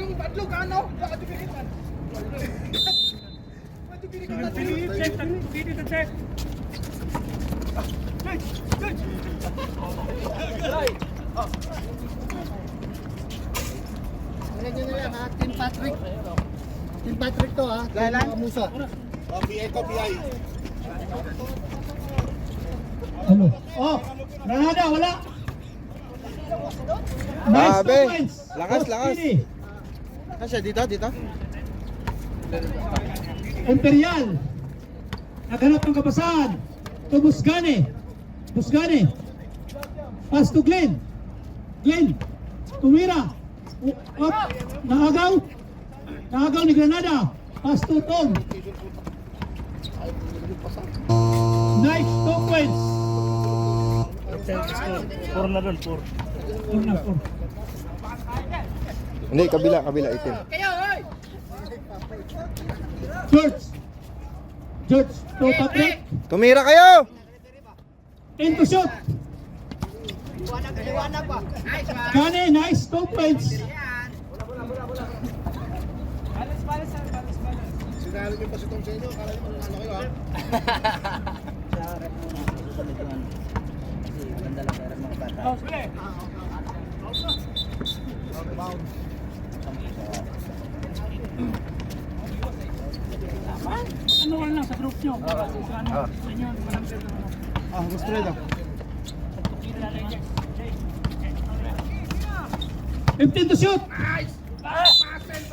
yung badlog, ano? Baka dipiritan. Pili, check, pili to check. Alam nyo na lang ha, Team Patrick. Team Patrick to ha. Team Musa. Oh, PI ko, PI. Ano? Oh, Granada, wala. Nice points. Lakas, lakas. Pili. Kasya, dito, dito. Imperial. Naghanap ng kapasahan. To Busgane. Busgane. Pass to Glenn. Glenn. Tumira. Up. Naagaw. Naagaw ni Granada. Pass to Tom. Nice. Two points. Four na doon, four. Four na, four. Hindi, kabila, kabila, itim. George. George. To Patrick. Tumira kayo! Into shoot. Gane, nice. Two points. Sinalo niyo pa si Tom sa inyo, kala niyo mananalo kayo, ha? Oh, sige. Ano wala lang sa group nyo? Sa ano? Sa inyo, walang Ah, gusto rin daw. 15 to shoot.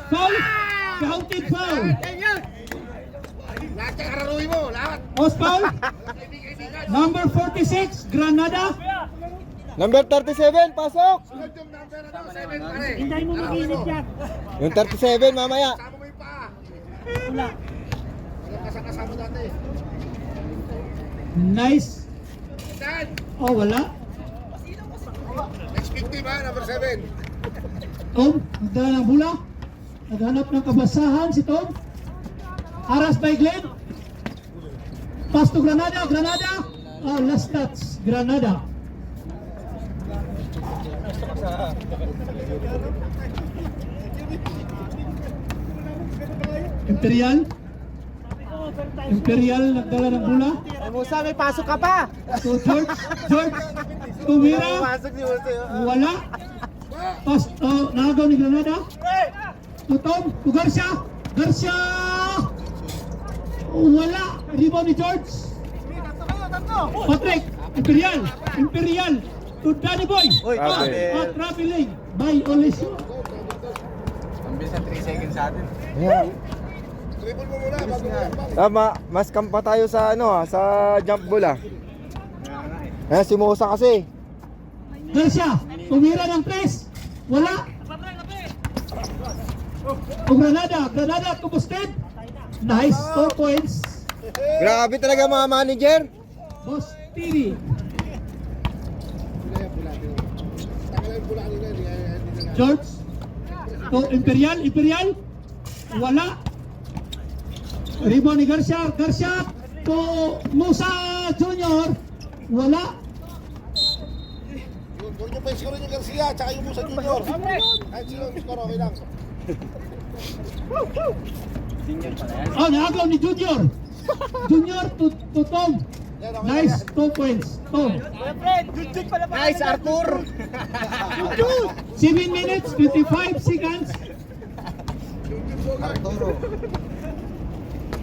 Foul. Counted foul. Lahat yung araruhin mo, lahat. Post foul. Number 46, Granada. Number 37, pasok! Ano, 7 pare. Hinday mo mag-init yan. Yung 37, mamaya. Kasama mo yung paa. Wala. Walang kasakasama dati. Nice. Dan, Oh, wala. next 50 ba, number 7. Tom, nagdala ng bula. Naghanap ng kabasahan si Tom. Aras by Glenn. Pass to Granada. Granada. Oh, last touch. Granada. Imperial. Imperial nagdala ng bula. Ay, Musa, may pasok ka pa! To George. George. Tumira. Pasok si Musa. Wala. Pas, uh, nagaw ni Granada. Tutom, to Garcia. Garcia! Wala. Rebound ni George. Patrick, Imperial. Imperial. To Danny Boy. Uy, Ah, grabe. ah, traveling by Olesio. Ayan. Dribble mo muna, bago mo pare. Tama, mas kampa tayo sa ano ha, sa jump ball ah. Ayan, si Musa kasi. Garcia, tumira ng press. Wala. To Granada. Granada to Busted. Nice. Two points. Grabe talaga mga manager. Boss TV. Yung George. To Imperial, Imperial. Wala. Ni Garcia, Garcia to Musa Junior. Wala. Yun, Huwag niyo pa iskorin yung Garcia, tsaka yung Musa Junior. Kahit sino yung score, okay lang. Oh, naagaw ni Junior. Junior to, to Tom. Nice, two points. Tom. Nice, Arthur! 7 minutes, 55 seconds. Arturo.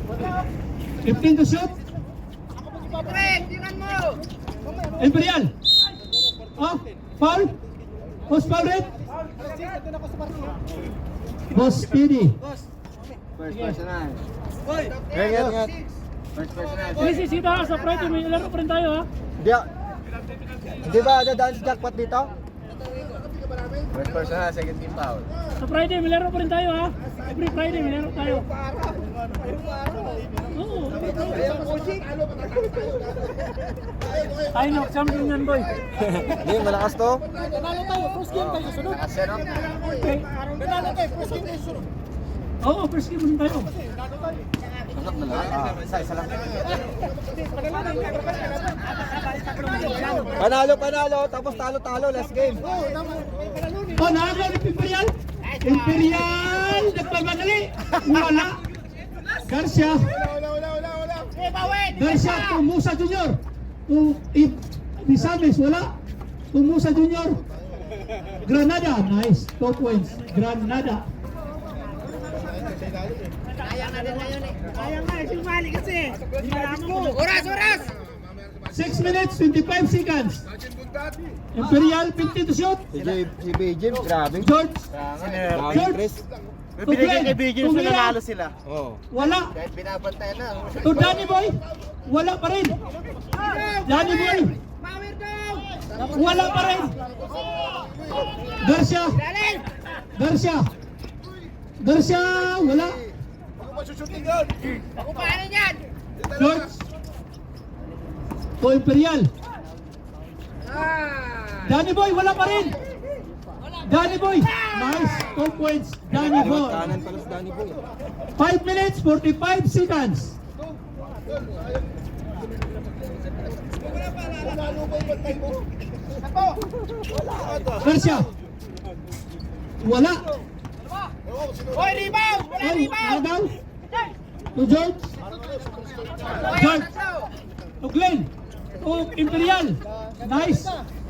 15 to shoot. Imperial. Oh, foul. Post foul red. Boss Speedy. Ingat, ingat. Sige, sige, sige tayo. Sa Friday, may laro pa rin tayo ha. Di ba dadaan si jackpot dito? First person na, second team foul. Sa Friday, may laro pa rin tayo ha. Every Friday, may laro tayo. Oo. Tayo na, champion yan boy. Hindi, malakas to. Nanalo tayo, first game tayo sunod. Malakas yan, oh. Okay. Nanalo tayo, first game tayo sunod. Oo, first game rin tayo. Ah, isa, isa lang. Panalo, panalo, tapos talo, talo, last game. Oh, naagaw ni Imperial. Imperial! Nagpamadali! Wala! Garcia! Wala, wala, wala, wala. Garcia to Musa Junior! To I- Misamis, wala! To Musa Junior! Granada, nice. Two points. Granada. Oras, oras! 6 minutes, 25 seconds. Imperial, 50 to shoot. Si BJ, grabe. George, George. Chris. Binigay kay BJ so nanalo sila. Oo. wala. Kahit binabantayan na. To Danny Boy, wala pa rin. Danny Boy, wala pa rin. Garcia, Garcia, Garcia, wala. Ako masushooting yun. George, to Imperial. Danny Boy, wala pa rin. Danny Boy, nice. Two points, Danny Boy. Kanan pala si Danny Boy. 5 minutes, 45 seconds. Garcia, wala. Hoy, rebound! Wala rebound! To George, George, to Glenn, to Imperial. Nice.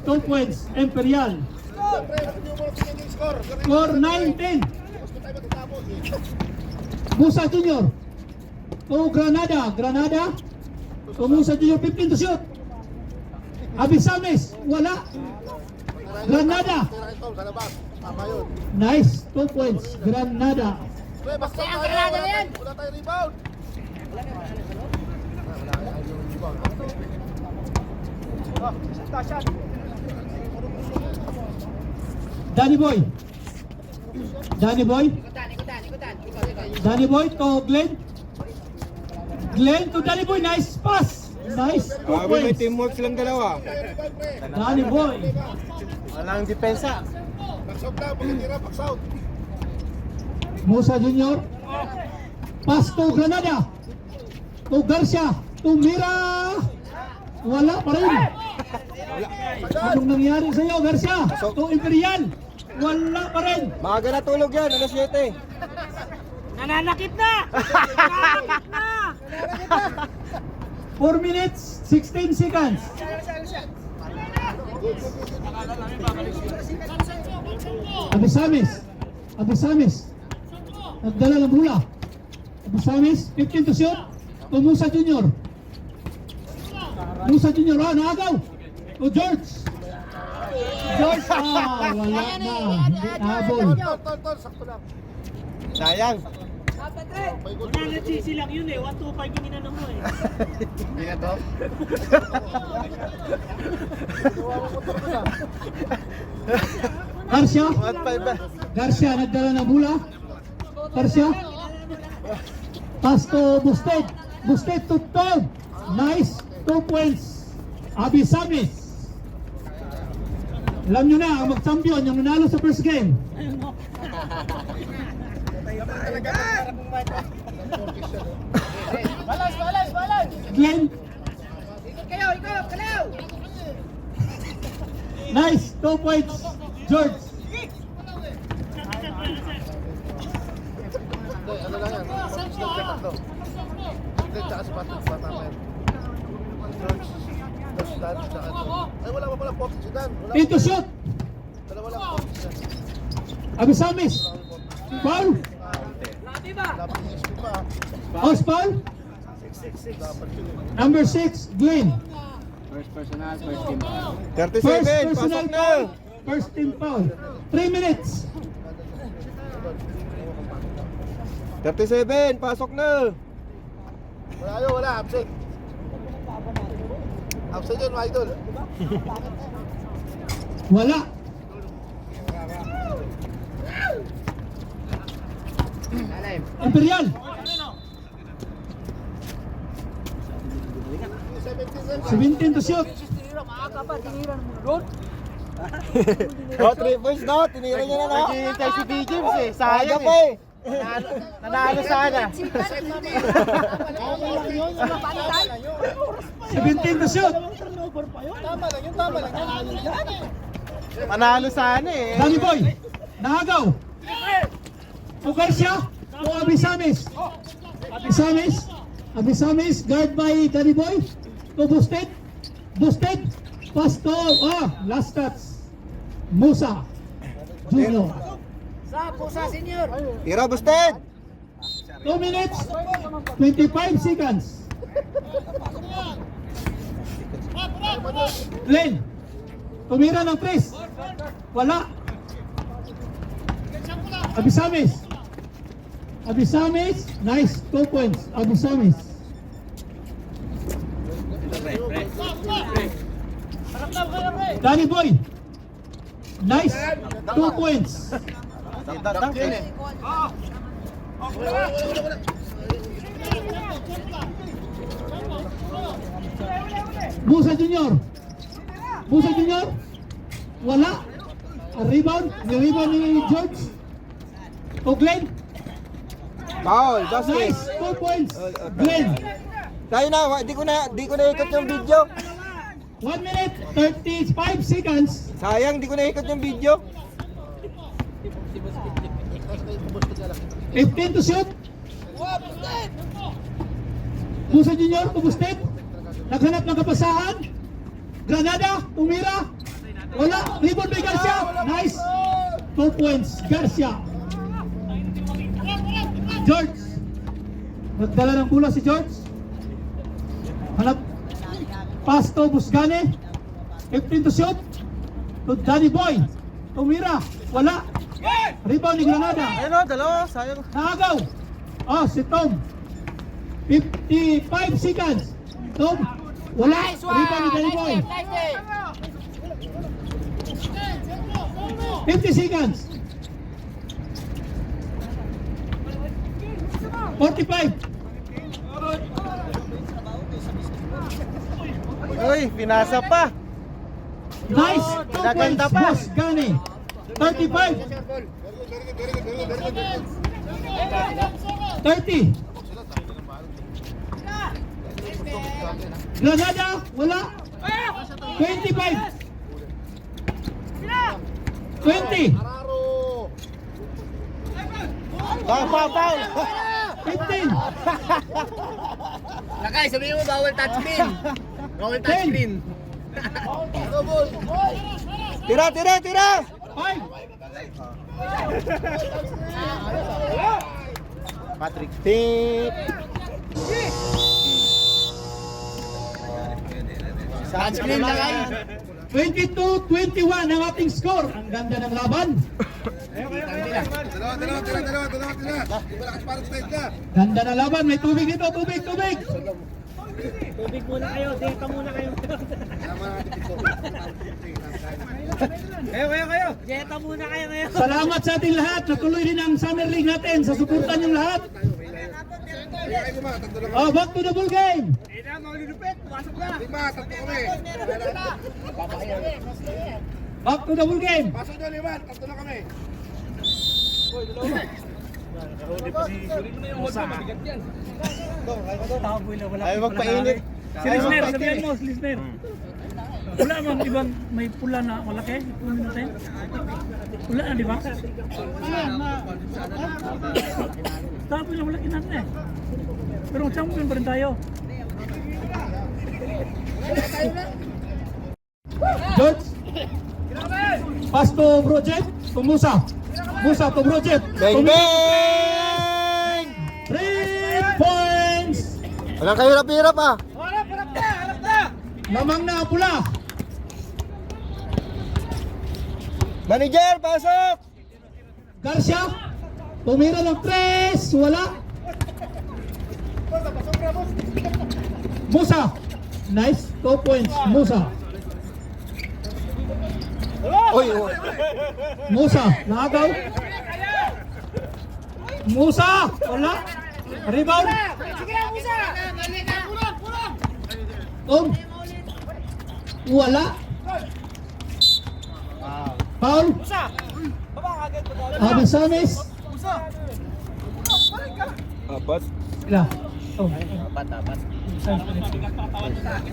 Two points, Imperial. Score? Ganun Score 9-10. Gusto tayo matatapos. Musa Junior. To Granada, Granada. To Musa Junior, 15 to shoot. Abisames, wala. Granada. Nice. Two points, Granada. Pre, basta tayo. Wala yan. tayo- wala tayong rebound. Danny Boy. Danny Boy. Danny Boy to Glenn. Glenn to Danny Boy. Nice pass. Nice. Two Grabe, may points. teamwork silang dalawa. Rebound. Danny Boy. Walang depensa. Back-out lang. Pagkatira, back-out. Musa Junior. Pass to Granada. To Garcia. To Mira. Wala pa rin. Anong nangyari sa iyo, Garcia? To Imperial. Wala pa rin. Maaga na tulog yan, alas 7. Nananakit na! Nananakit na! 4 minutes, 16 seconds. Abisamis. Abisamis. Nagdala ng bola. Abisamis, 15 to shoot. To Musa Junior. Musa Junior, ah, naagaw. To George. George, ah, wala na. Hindi lang. Sayang. Goal. 100cc lang yun eh. 125 yung inano mo eh. Hindi na to. Garcia. 1-5 ba? Garcia nagdala ng bola. Garcia. Pass to Busted. Busted to Tom. Nice. Two points. Abisamis. Alam nyo na, ang mag-champion, yung nanalo sa first game. Balas, balas, balas! Glenn, Ikot kayo, ikot! Kalaw! nice. Two points. George. Hindi, ano lang yan. Daw. Hindi, tsaka si. Bata mo yan. George. George Dan, tsaka ito. Ay, wala pa pala. Portis si Dan. Wala Into shoot. Dalawa lang Portis yan. Abisamis. Foul. Lati ba? Dapat yung SP pa. House foul. Dapat yun. Number six, Glenn. First personal, first team. First 37, personal pasok na! foul. First team foul. Three minutes. 37, pasok na! Wala yun, wala. Absent. Absent yun, mga idol. Wala. Imperial. 17 to shoot. Oh, 3 points na, tinira niya na na. Naghihintay si B. James eh, sayang pa eh. Nanalo sana. 17 to shoot. Manalo sana eh. Danny Boy. Nagaw. to Garcia to Abisamis. Abisamis. Abisamis, guard by Danny Boy. To Busted. Busted. Pass to, ah, last touch. Musa. Junior. Tira, busted! 2 minutes, 25 seconds. Glenn, tumira ng Chris. Wala. Abisamis. Abisamis, nice, 2 points. Abisamis. Danny Boy. Nice, 2 points. Musa Junior. Musa Junior. Wala. A rebound. Yung rebound ni George. O Glenn. Foul, basket. Nice. Two points. Glenn. Tayo na, di ko na, di ko na ikot yung video. 1 minute 35 seconds. Sayang, di ko na ikot yung video. 15 to shoot. Musa Junior, kubustit. Naghanap ng kapasahan. Granada, umira. Wala. Rebound by Garcia. Nice. 2 points. Garcia. George. Nagdala ng bola si George. Hanap. Pass to Busgane. 15 to shoot. To Danny Boy. Umira. Wala. Rebound ni Granada. Ayun o, dalawa, sayang. Nakagaw. Oh, si Tom. 55 seconds. Tom. Wala. Rebound ni Danny Boy. 50 seconds. 45. Uy, pinasa pa. Nice. Two Naganda points. pa. Boss Gani. 35. 30. Granada, wala. 25. 20. Araro. Foul, foul, foul. 15. Lakay, sabihin mo bawal touchscreen. Bawal 10. touchscreen. Boy? Tira, tira, tira. 5. Patrick Pitt. Touchscreen lakay. 22-21 ang ating score. Ang ganda ng laban. Ganda ng laban. May tubig dito. Tubig, tubig. Tubig muna kayo, dito muna kayo. Kayo, kayo, kayo. Jeta muna kayo ngayon. Salamat sa ating lahat. Natuloy din ang Summer League natin. Sa suportan yung lahat. Oh, back to the ball game. Lima, tatlo kami. Back to the ball game. Pasok nyo, lima, tatlo lang kami. Ay, magpainit. Si Lisner, sabihan mo, si Lisner. Wala mang ibang may pula na malaki. Ipunin natin. Wala na, di ba? Tapos yung malaki natin eh. Pero champion pa rin tayo. George. Pass to Project. To Musa. Musa to Project. Bang, bang! Three points. Walang kahirap-hirap ah. Lamang na ang pula. Manager, pasok! Garcia. Tumira ng tres. Wala. Musa. Nice. Two points. Musa. Uy, uy. Musa. Nakagaw. Musa. Wala. Rebound. Tom. Wala. Paul? Usa. Abisanes? Ah, Usa. Ah, apat. Ila. Oh. Apat, apat.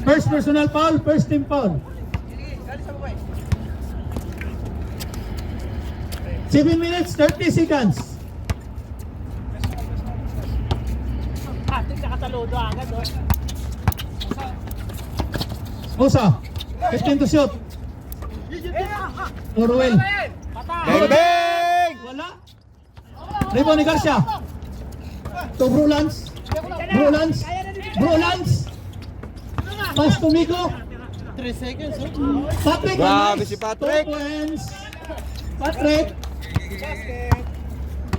First personal foul, first team foul. Seven minutes, 30 seconds. Ating nakataludo agad. Oh. Usa. 15 to shoot. Orwell. Bang bang! Wala. Rebound ni Garcia. To Brulans. Brulans. Brulans. Pass to Miko. 3 seconds, Patrick. Grabe si Patrick. Points. Patrick.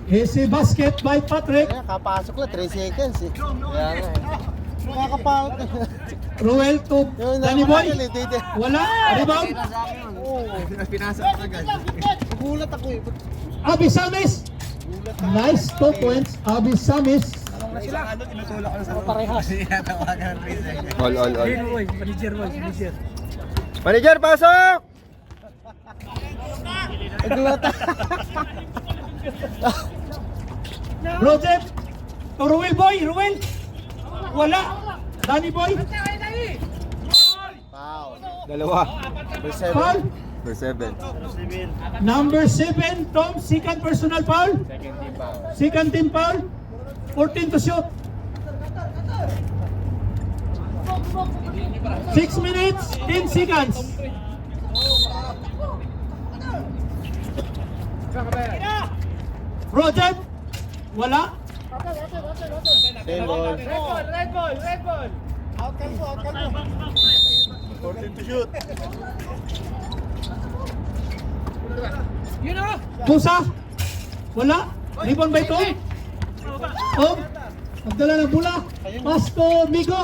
Easy basket by Patrick. Kaya kapasok lang, 3 seconds eh. Kaya nga eh. Nakakapout. Ruel to Danny Boy. Wala. Rebound. Pinasok agad. Gulat ako eh. Abi Samis. Nice. Two points. Abi Samis. Parehas. Ng 3 seconds. All, all, all. Manager, boy. Manager. Manager, pasok! Project. To Ruel Boy. Ruel. Wala. Danny Boy. Foul. Dalawa. Number 7. Foul. Number 7. Number 7, Tom, second personal foul. Second team foul. Second team foul. 14 to shoot. 6 minutes, 10 seconds. Project. Wala. Same ball. Musa. Wala. Rebound by Tom. Tom. Magdala ng bola. Pass to Migo.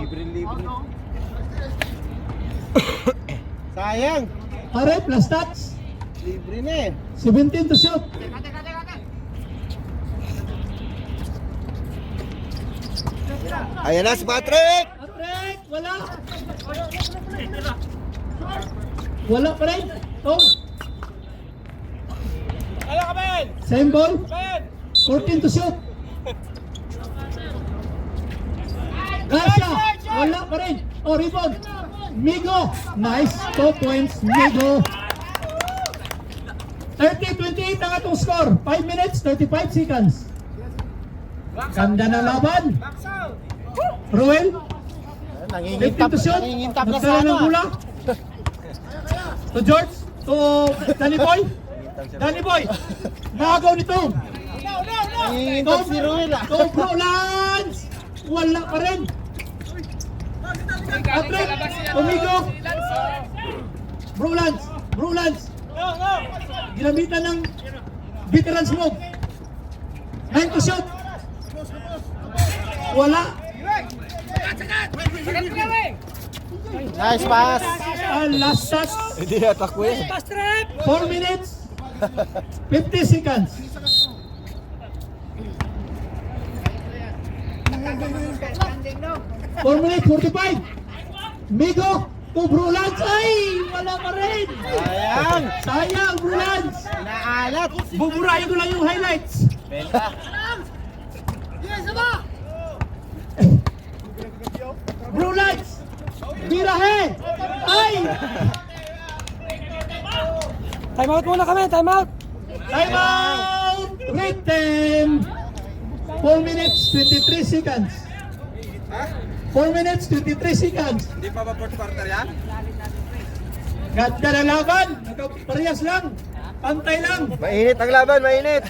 Libre, libre. Sayang. Pare, plus stats. Libre na eh. 17 to shoot. Ayan na si Patrick! Patrick, wala. Wala pa rin. Tom. Same ball. 14 to shoot. Gracia. Wala pa rin. Oh, rebound. Migo. Nice. 2 points. Migo. 30-28 ang atong score. 5 minutes, 35 seconds. Ganda na laban. Ruel. 15 to shoot. Nangingintap na sana. ng bola. To George. To Danny Boy. Danny Boy. Nagaw nito. Nangingintap si Ruel ah. To Bro Lance. Wala pa rin. Patrick. Umigo. Bro Lance. Bro Lance. Ginamitan ng veteran's move. 9 to shoot. Wala. Nice pass. Ang last shot. Hindi atakbo eh. 4 minutes, 50 seconds. Four minutes, 45. Migo, to Brulans. Ay, wala pa rin. Sayang. Sayang, Brulans. Naalat. Buburahin ko lang yung highlights. Brulans. Birahe. Ay. Time out muna kami, time out. Time out! Written! 4 minutes, 23 seconds. 4 minutes, 23 seconds. Hindi pa ba fourth quarter yan? Ganda na laban. Nagkaparehas lang. Pantay lang. Mainit ang laban, mainit.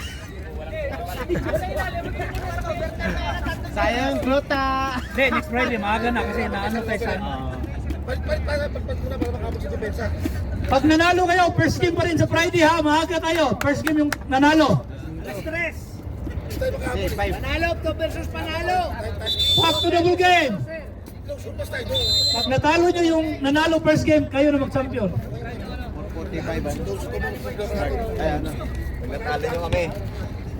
Sayang, Grota. Hindi, next Friday, maaga na kasi naano tayo sa ano. Pagpag muna para makabot sa depensa. Pag nanalo kayo, first game pa rin sa Friday ha. Maaga tayo. First game yung nanalo. Panalo, to versus panalo. Back to double game. Pag natalo nyo yung nanalo first game, kayo na mag-champion. 45 ano? Ayan na. Nagnatalo nyo kami.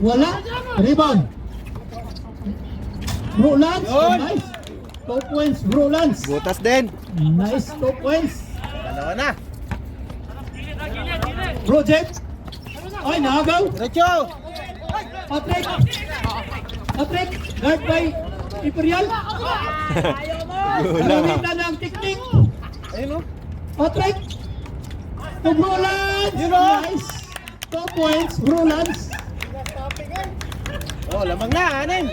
Wala. Rebound. Bro Lance. Nice. Two points, Bro Lance. Butas din. Nice, two points. Dalawa na. Bro Jeff. Ay, nagaw. Diretso. Patrick. Patrick, guard by Imperial. Kalamitan ng technique. Ayun o. Patrick. To Bro Lance. Yun o. Nice. Two points, Bro Lance. Oh, lamang na, anin.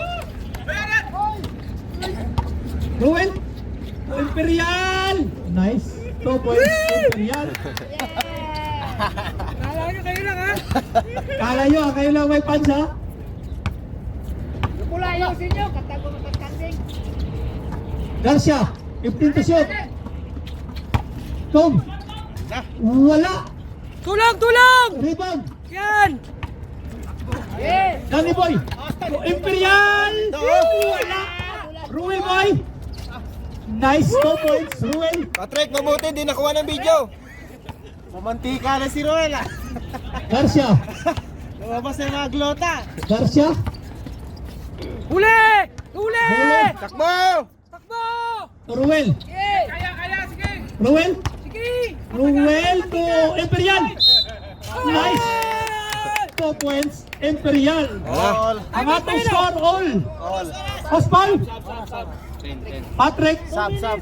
Ruel. Imperial. Nice. Two points, Imperial. Kala nyo, kayo lang may fans ha? Pula yung sinyo, katago matagkanding. Garcia, 15 to shoot. Tom. Wala. Tulong, tulong! Rebound. Yan! Eh, Danny Boy. Imperial. Wala. Ruel Boy. Nice two points, Ruel. Patrick, mabuti, di nakuha ng video. Mamantika na si Roel ah. Garcia. Lumabas na yung mga glota. Garcia. Huli! Huli! Takbo! Takbo! Ruel. Kaya, kaya, sige! Ruel. Sige! Ruel to Imperial. Nice. Two points, Imperial. All. Ang score all. All. Ospal. Patrick. Sub, sub.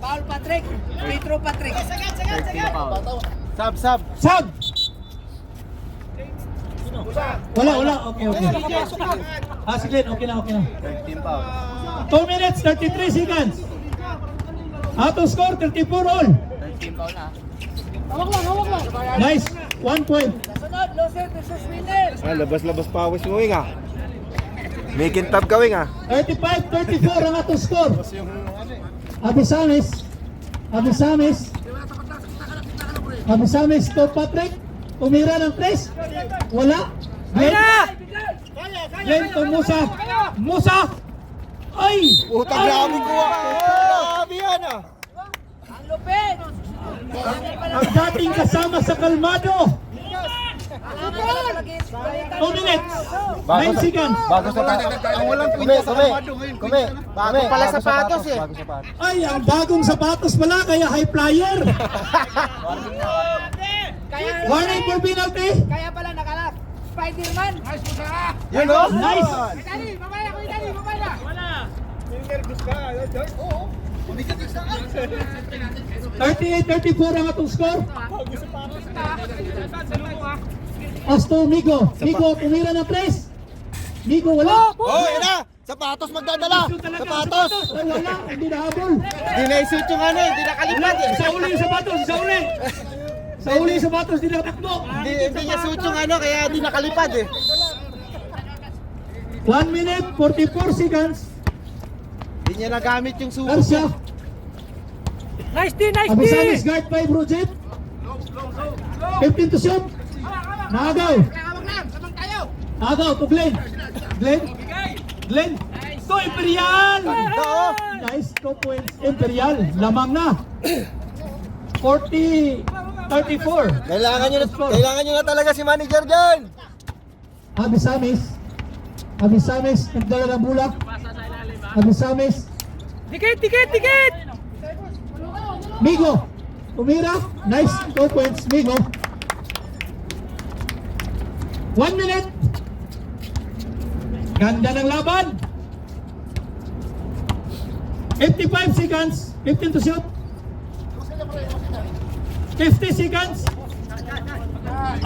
Paul Patrick, Pedro Patrick. Sub, sub. Sab. Wala, wala. Okay, okay. Ah, sige, okay na, okay na. 13 pa. 2 minutes, 33 seconds. Ato score, 34 all. Hawak lang, hawak lang. Nice. One point. Sunod, loser versus winner. Ah, labas-labas pa awis mo, wing ah. Making tab ka, wing ah. 35-34 ang ato score. Abisamis. Abisamis. Abisamis to Patrick. Umira ng press. Wala. Glenn. Glenn to Musa. Musa. Ay! Puta, Ay! grabe ko ah. Grabe yan ah. Ang lupit. Ang dating kasama sa Kalmado. 2 minutes. 9 seconds. Bago sa patos. Ang walang kume, kume. Kume, bago pala sapatos eh. Bago sapatos. Ay, ang bagong sapatos pala, kaya high flyer. Kaya, Warning for penalty. kaya pala nakalap. Spider-Man. Yun oh. Nice. Dali, mamaya ko, dali, mamaya. 38-34 ang atong score. Asto Migo. Migo, tumira ng press. Migo, wala. Oh, yan na. Sapatos magdadala. Sapatos. Wala. Hindi nahabol. Hindi na isuit yung ano, hindi nakalipat eh. Sa uli yung sapatos, sa uli. Sa uli yung sapatos, hindi nakatakbo. Hindi, hindi niya suit yung ano, kaya hindi nakalipad eh. 1 minute, 44 seconds. Hindi niya nagamit yung. Garcia. Nice D, nice D! Abisamis guard by Brojet. 15 to shoot. Nagaw. Nagaw to Glenn. Glenn. Glenn. To Imperial. Nice, 2 points. Imperial. Lamang na. 40, 34. Kailangan nyo na, kailangan nyo na talaga si manager dyan. Abisamis. Abisamis. Nagdala ng bulak. Abisamis. Dikit, dikit, dikit! Migo. Umira. Nice. 2 points. Migo. 1 minute. Ganda ng laban. 55 seconds. 15 to shoot. 50 seconds.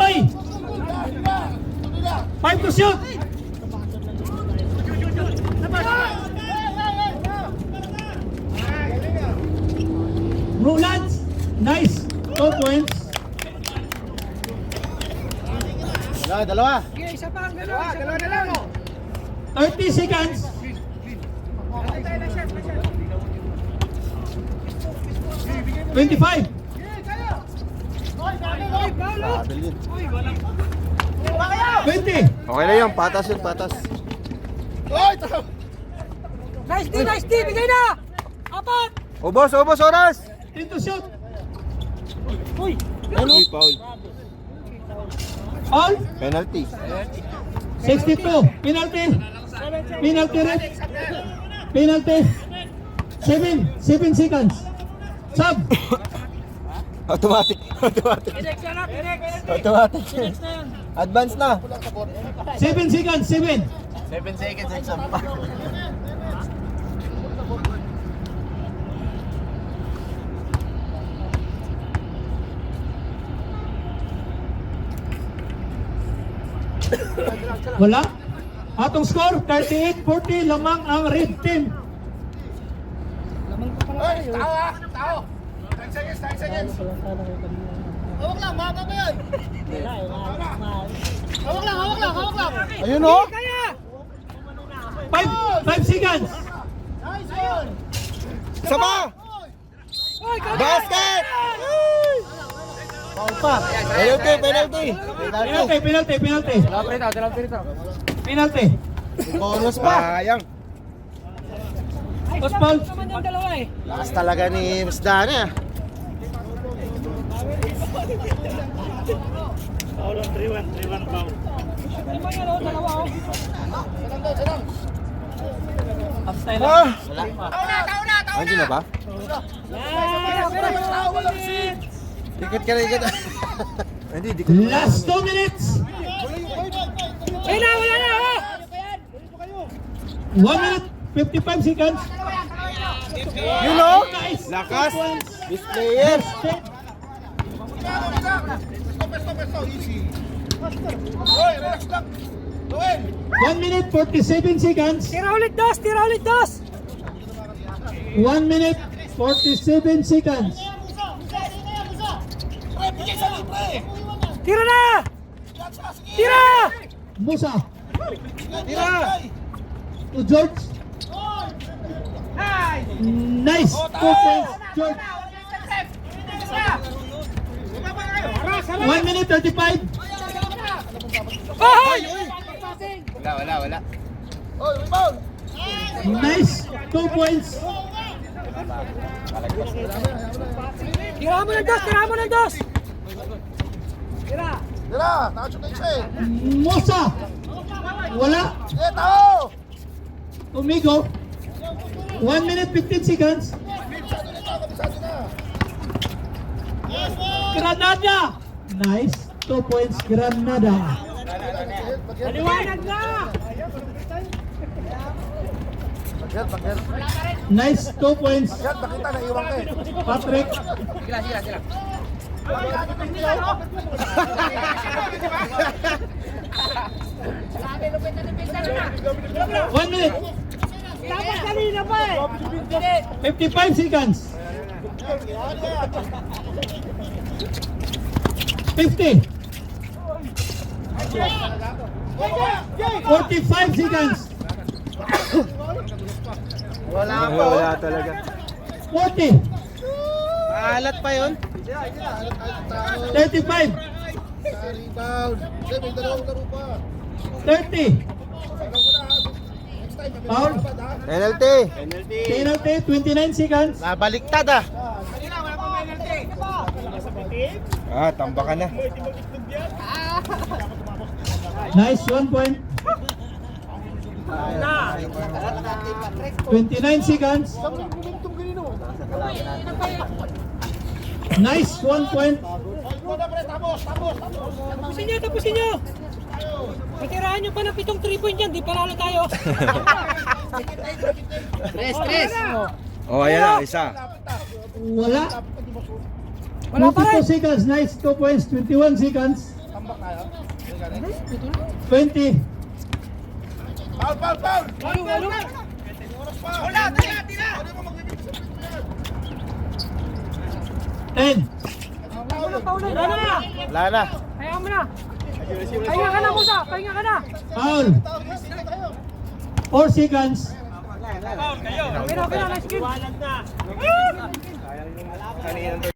Ay! 5 to shoot. Roland. Nice. 2 points. Dalawa, dalawa. Isa pa ang pa ang gano'n. 30 seconds. Twenty-five. Twenty. Okay na yun, patas yun, patas. Nice D, nice D! Bigay na! Apat! Ubos, ubos, oras! Ten to shoot. Uy! Uy, foul. All. Penalty. 62. Penalty. Penalty ref. Penalty. 7. 7 seconds. Sub. Automatic. Automatic. Automatic. Advance na. 7 seconds. 7. 7 seconds and some pa. Wala. Atong score 38-40 lamang ang red team. Ay, tao ah! Tao! 10 seconds, 10 seconds! Hawak lang, hawak mo yun! Hawak lang, hawak lang, hawak lang! Ayun oh. 5 5 seconds. Nice one! Isa pa. Basket! Penalty, penalty. Penalty, penalty, penalty. Penalty. Bonus pa. Sayang. Post foul. Lakas talaga ni Miss Dana. Upside Ah! Tao na, tao na, tao Andiyan na ba? Seat! Dikit ka na, dikit. Hindi, dikit. Last 2 minutes. Ayun na, wala na, oh! 1 minute 55 seconds. You know? Guys, Lakas. This player. 1 minute 47 seconds. Tira ulit dos, tira ulit dos! 1 minute 47 seconds. Pre, bigay sa libre! Tira na! Tira! Musa Tira! to George. Nice. Two points, George. 1 minute 35. Hoy! Wala, wala, wala. Nice. 2 points. Tira mo ng dos, tira mo ng dos! Tira! Tira! Nakachok na isa eh! Musa. Wala. Eh, tao! Umigo. 1 minute 15 seconds. Granada. Nice. 2 points, Granada. Maliwanag na! Nice. 2 points, Bagyan, nakita, naiwan ka eh. Patrick. One minute. Dapat kanina pa eh! 55 seconds. 50. 45 seconds. Wala pa. Wala talaga. 40. Alat pa yun. 35. Sa rebound. May dalawang laro pa. 30. Sagaw ko na ha. Next time, may Foul. babad ha. Penalty. Penalty, 29 seconds. Nabaliktad ah. Ah, tambakan na. Nice, one point. 29 seconds. Nice, one point. Tapusin nyo, tapusin nyo! Patirahan nyo pa ng pitong 3 point dyan, di panalo tayo! Tres, tres! Oh, ayan na, isa. Wala. Wala pa rin! 22 seconds. Nice, 2 points. 21 seconds. Tambak tayo. 20. Foul, foul, foul! Walo, walo! Wala, tira, tira! 10. Paulo, paulo! Wala na! Wala na. Ayaw mo na! Pahinga ka na, Musa! Pahinga ka na! Foul. 4 seconds. Okay na, okay na, nice game!